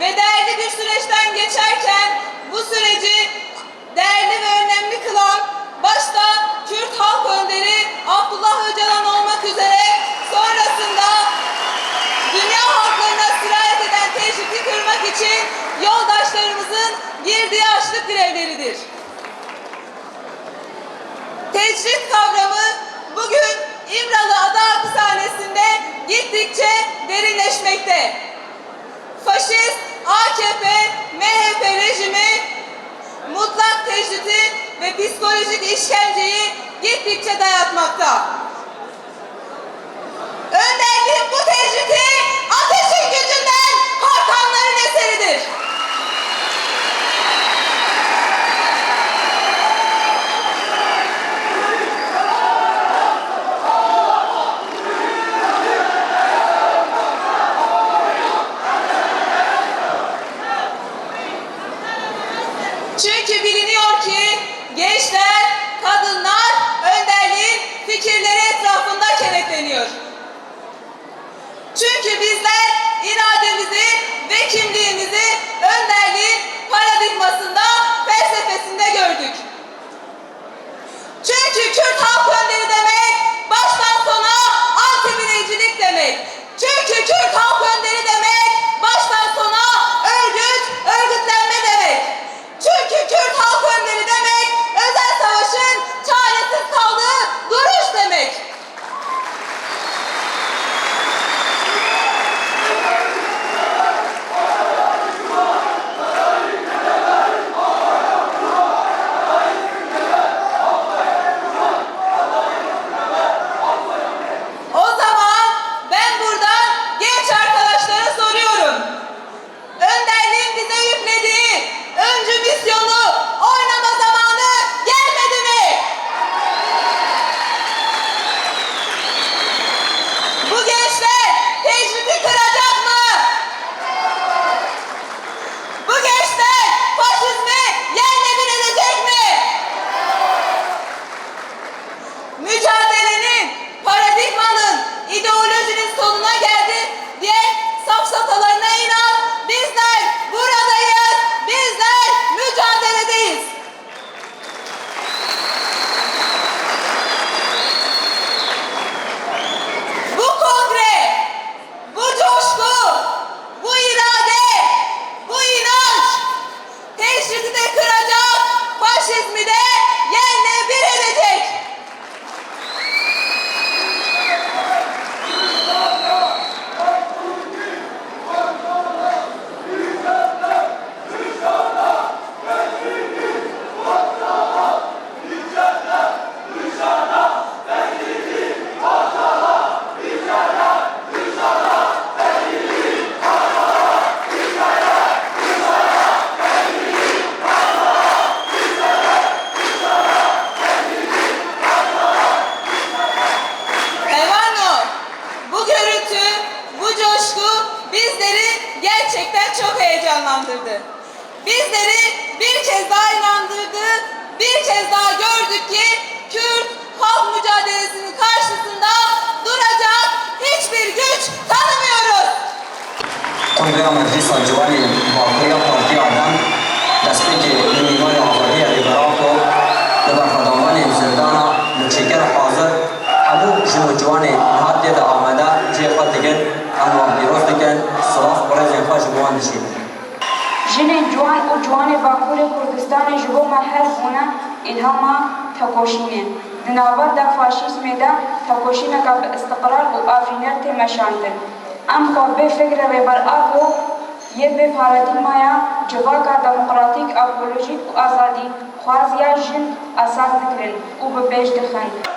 ve değerli bir süreçten geçerken bu süreci değerli ve önemli kılan başta Kürt halk önderi Abdullah Öcalan olmak üzere sonrasında dünya halklarına sirayet eden teşviki kırmak için yoldaşlarımızın girdiği açlık grevleridir. Tecrit kavramı tecridi ve psikolojik işkenceyi gittikçe dayatmakta. Önderliğin bu önce biz নিজের inandırdı. Bizleri bir kez daha inandırdı, bir kez daha gördük ki Kürt halk mücadelesinin karşısında duracak hiçbir güç tanımıyoruz. Conveniamo di soggiorni in qualche partita, la specie l'Unione Avrupa liberato, dove Kadamani Zildana, Müşeker Hazır, Abu Jumujwani, Haddi de Ahmet'e, Cihad Digen, Anwar Diroz Digen, Suraf Brezin Hacı Buvan Dişi. جن جوان و جوان باکور کردستان جبو ما هر خونه اینها ما تکوشینه. دنابر در فاشیسم ده تکوشینه که به استقرار و آفینر تیمشانده ام خواه به فکر و بر آخو یه به پارادیم مایا جواکا دموقراتیک اپولوژیک و آزادی. خواه جن اساس نکرن و به بیش دخنده